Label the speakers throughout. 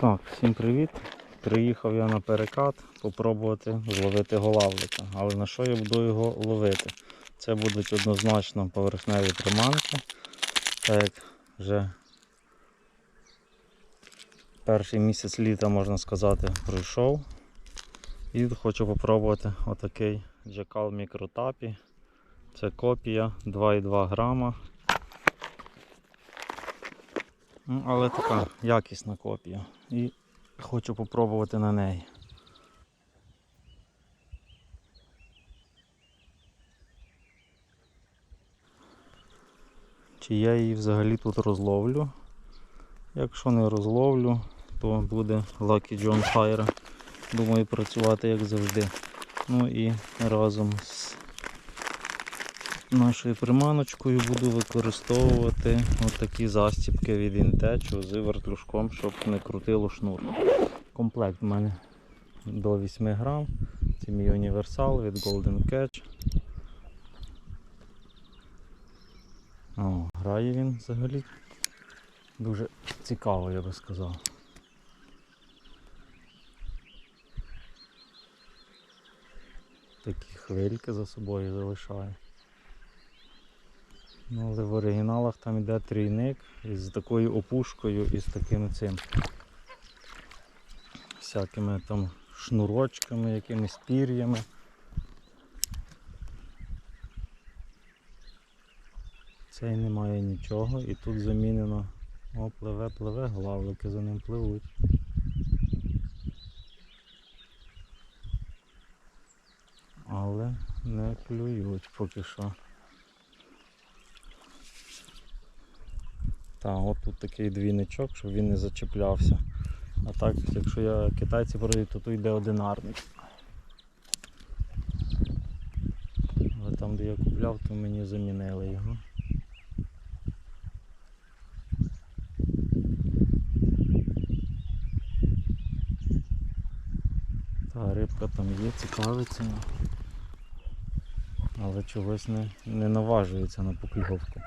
Speaker 1: Так, всім привіт. Приїхав я на перекат попробувати зловити голавлика. Але на що я буду його ловити? Це будуть однозначно поверхневі приманки. Так як вже перший місяць літа, можна сказати, пройшов. І хочу попробувати отакий Jackal мікротапі. Це копія 2,2 грама. Ну, але така якісна копія. І хочу попробувати на неї. Чи я її взагалі тут розловлю? Якщо не розловлю, то буде Lucky John Fire. Думаю, працювати як завжди. Ну і разом з нашою приманочкою буду використовувати отакі застібки від інтечу з вертлюжком, щоб не крутило шнур. Комплект у мене до 8 грам. Це мій універсал від Golden Catch. О, грає він взагалі дуже цікаво, я би сказав. Такі хвильки за собою залишає. Ну, але в оригіналах там йде трійник із такою опушкою і з таким цим всякими там шнурочками, якимись пір'ями. Цей немає нічого і тут замінено. О, пливе, пливе, главлики за ним пливуть. Але не клюють поки що. Так, от тут такий двійничок, щоб він не зачеплявся. А так, якщо я китайці продають, то тут йде одинарник. Але там, де я купляв, то мені замінили його. Та рибка там є, цікавиться. Але чогось не, не наважується на покльовку.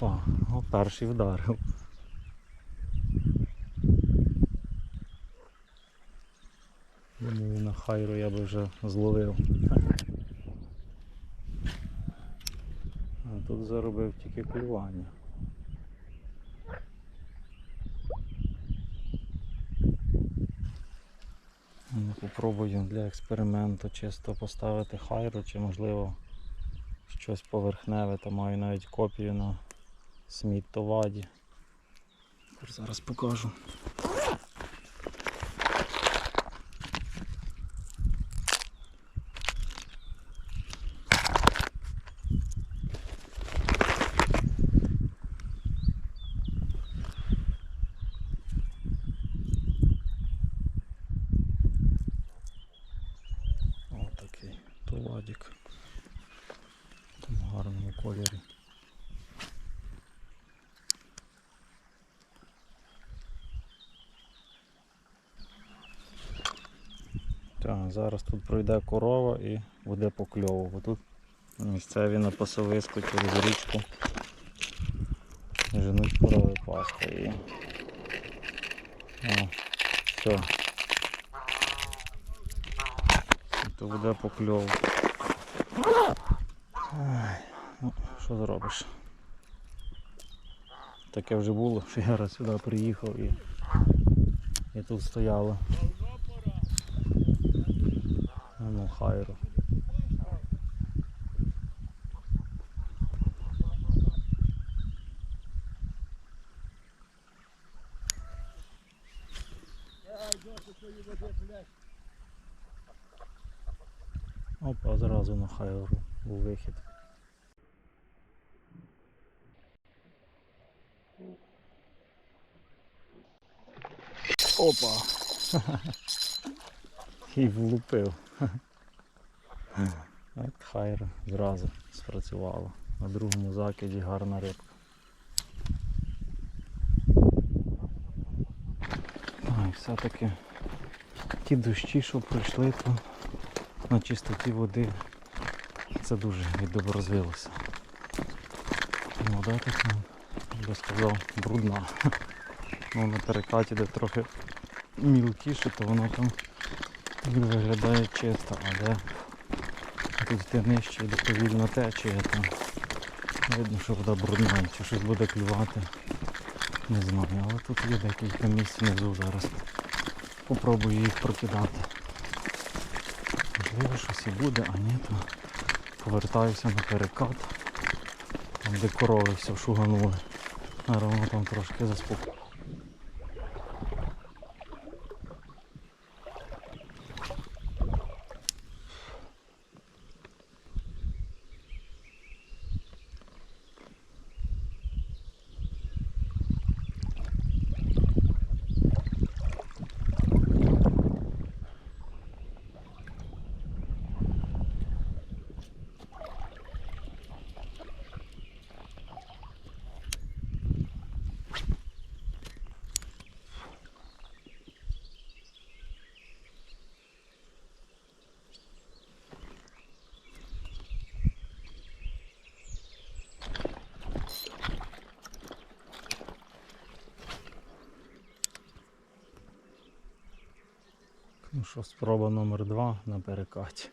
Speaker 1: Опа, о, перший вдарив. Думаю, на хайру я би вже зловив. А тут заробив тільки клювання. Ну, Попробую для експерименту чисто поставити хайру, чи можливо щось поверхневе, та маю навіть копію на сміттоваді. Зараз покажу. Отакий товадик. В гарному кольорі. Так, зараз тут пройде корова і буде покльовувати. Тут місцеві на пасовиску через річку женуть корови пасти і. О. То буде покльовувати. Ай, ну, що зробиш? Таке вже було, що я раз сюди приїхав і, і тут стояло. А хайро. Опа, зразу на хайру у вихід. Опа! І влупив. От хайра зразу спрацювало. На другому закиді гарна рибка. знаю, все-таки ті дощі, що пройшли, то на чистоті води це дуже відобразилося. Вода така, я би сказав, брудна. Ну, на перекаті, де трохи мілкіше, то воно там виглядає чисто, а де тут йти нижче, де повільно тече, там видно, що вода брудна, чи щось буде клювати. Не знаю, але тут є декілька місць внизу зараз. Попробую їх прокидати. Можливо, щось і буде, а ні, то повертаюся на перекат. Там де корови все шуганули. Зараз там трошки заспокоїть. Ну що, спроба номер два на перекаті.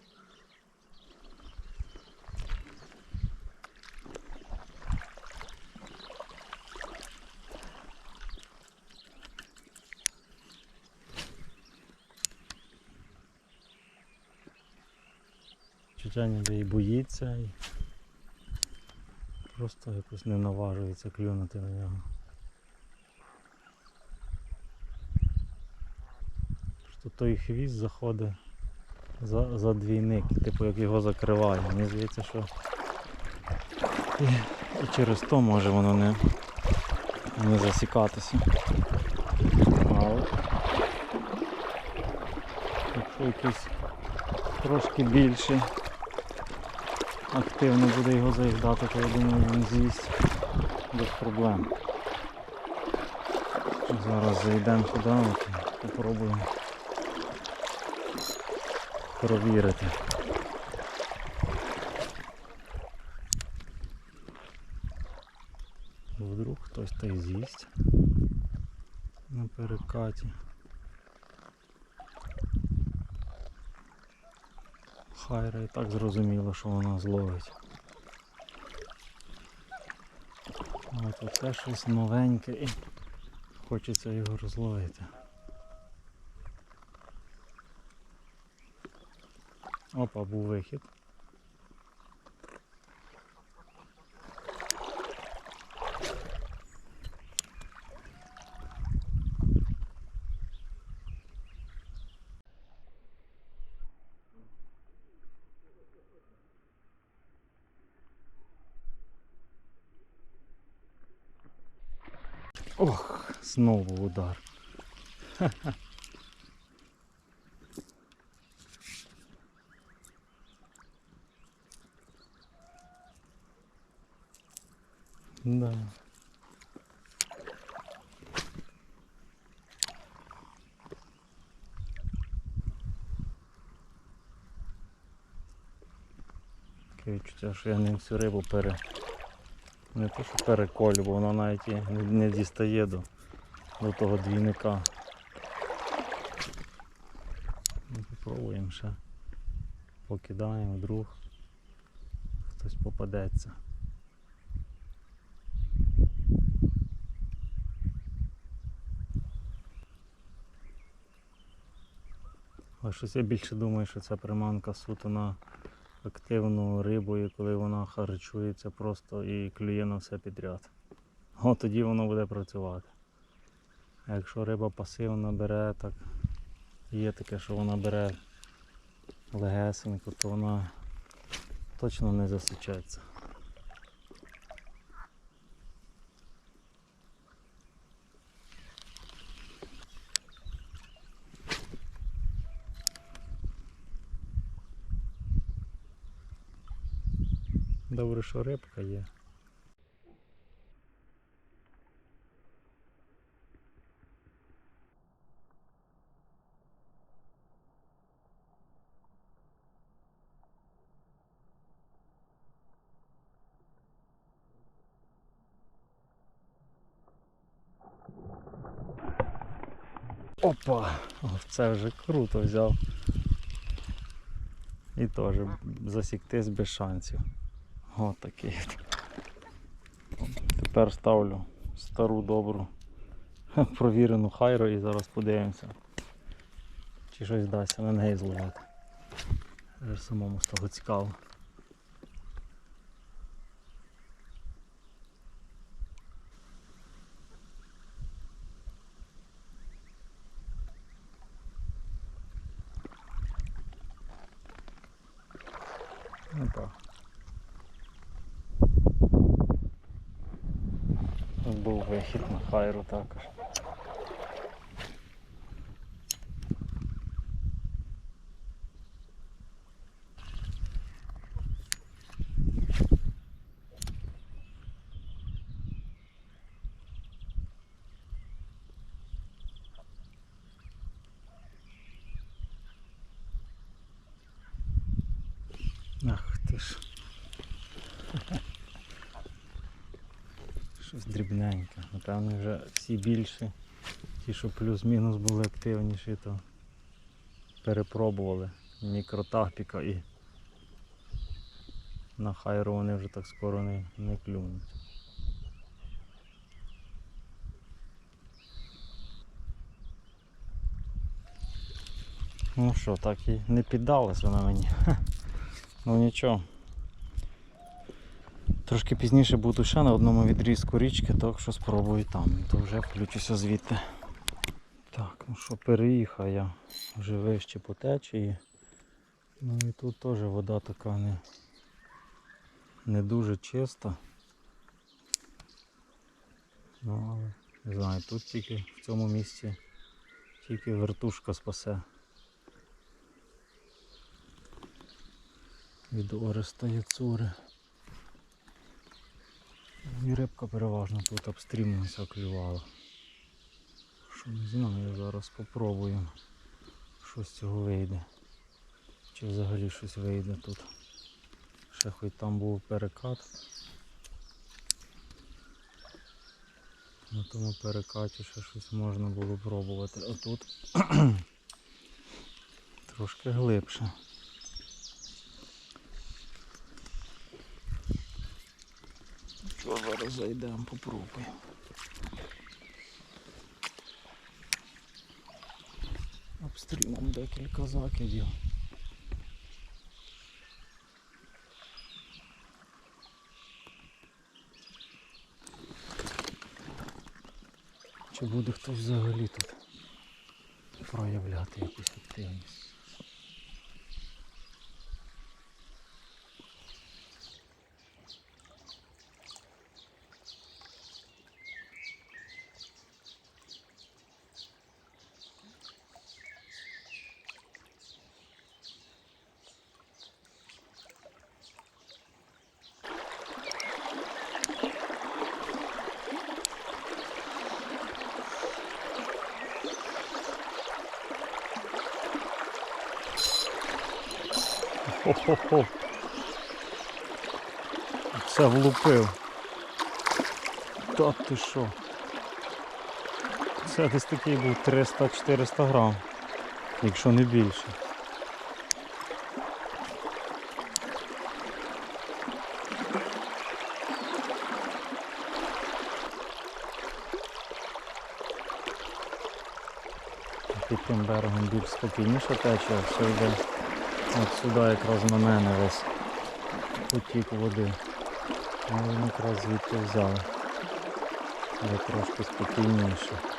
Speaker 1: Чуття ніби і боїться і просто якось не наважується клюнути на нього. Той хвіст заходить за, за двійник, типу як його закриває. Мені здається, що і, і через то може воно не, не засікатися. Але якщо якийсь трошки більше активно буде його заїдати, то я думаю він з'їсть без проблем. Зараз зайдемо туди, попробуємо перевірити. Вдруг хтось та й з'їсть на перекаті. Хайра і так зрозуміло, що вона зловить. От оце щось новеньке і хочеться його розловити. Опа, був вихід. Ох, знову удар. Да. Відчуття, що я ним всю рибу пере... Не то, що переколю, бо вона навіть не, не дістає до, до того двійника. Ну, Попробуємо ще. Покидаємо, вдруг хтось попадеться. Але щось я більше думаю, що ця приманка суто на активну рибу, і коли вона харчується просто і клює на все підряд. От тоді воно буде працювати. А якщо риба пасивно бере, так є таке, що вона бере легесенько, то вона точно не засічеться. що рибка є. Опа, це вже круто взяв. І теж засіктись без шансів. О, такий. Тепер ставлю стару добру провірену хайру і зараз подивимося. Чи щось вдасться на неї зловити. Самому стало цікаво. На хайру також. Ах ти ж. Щось дрібненьке. Напевно вже всі більші. Ті, що плюс-мінус були активніші, то перепробували мікротапіка і на хайру вони вже так скоро не, не клюнуть. Ну що, так і не піддалась вона мені. Ну нічого. Трошки пізніше буду ще на одному відрізку річки, так що спробую там, то вже включуся звідти. Так, ну що, переїхав я вже вище по течії. Ну і тут теж вода така не, не дуже чиста. Ну але не знаю, тут тільки в цьому місці тільки вертушка спасе. від Ореста Яцури. І рибка переважно тут обстрімилася, клювала. Що не знаю, зараз спробую, що з цього вийде. Чи взагалі щось вийде тут. Ще хоч там був перекат. На тому перекаті ще щось можна було пробувати. А тут трошки глибше. Що зараз зайдемо, попробуємо. Обстрімом декілька закидів. Чи буде хтось взагалі тут проявляти якусь активність? Хо-хо-хо. Це влупив. Та ти що? Це десь такий був 300-400 грам, якщо не більше. Під тим берегом більш спокійніше тече, все йде От сюди якраз на мене весь потік води. Ми якраз звідти взяли. Але трошки спокійніше.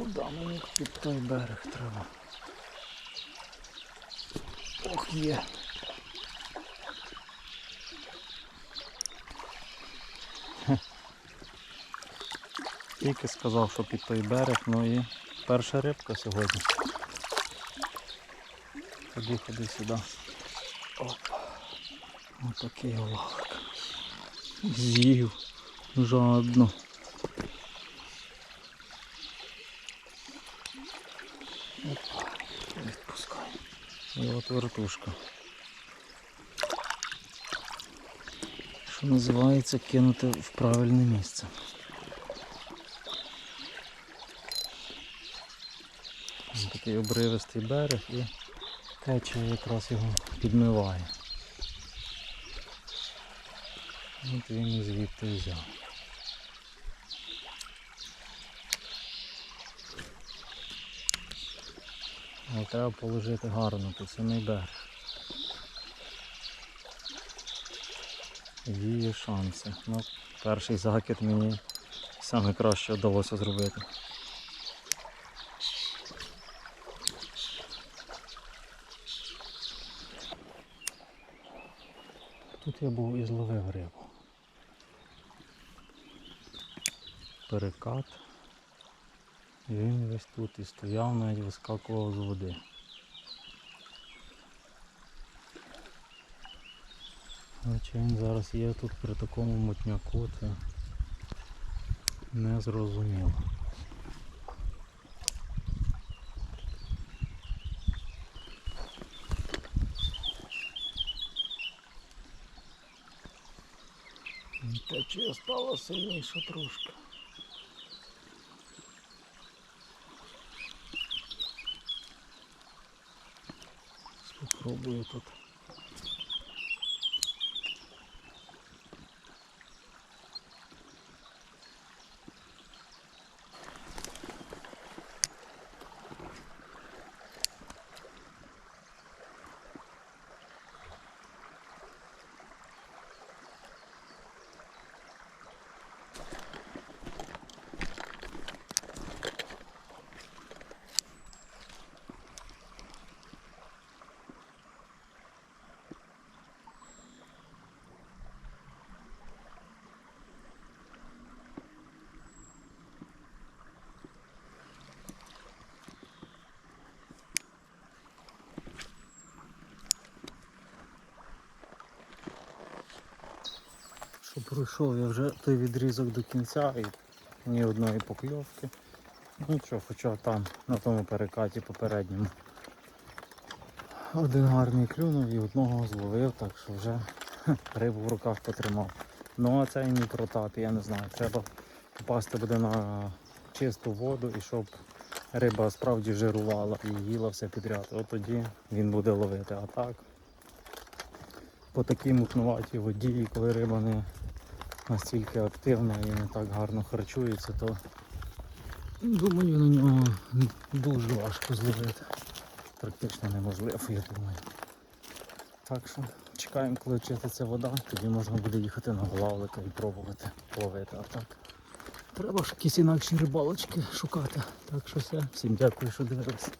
Speaker 1: Туди мені під той берег треба. Ох є. Тільки сказав, що під той берег, ну і перша рибка сьогодні. Ходи, ходи сюди. Опа. Отакий оловик. З'їв жадно. І вертушка. Що називається кинути в правильне місце. Такий обривистий берег і течія якраз його підмиває. От він звідти взяв. Але треба положити гарно під самий берег. Є шанси. Ну, перший закид мені саме краще вдалося зробити. Тут я був і зловив рибу. Перекат. І він весь тут і стояв, навіть вискакував з води. Але чи він зараз є тут при такому мутняку, це не зрозуміло. Течія стала сильніша трошки. Спробую тут. Пройшов я вже той відрізок до кінця і ні одної покльовки. Нічого, хоча там на тому перекаті попередньому. Один гарний клюнув і одного зловив, так що вже рибу в руках потримав. Ну а цей мікротап, я не знаю, треба попасти буде на чисту воду і щоб риба справді жирувала і їла все підряд. От тоді він буде ловити. А так по такій мутнуватій воді, коли риба не настільки активна і не так гарно харчується, то думаю на нього дуже важко зловити. Практично неможливо, я думаю. Так що чекаємо, коли чиститься вода, тоді можна буде їхати на главлика і пробувати ловити. А так. Треба ж якісь інакші рибалочки шукати. Так що все. Всім дякую, що дивилися.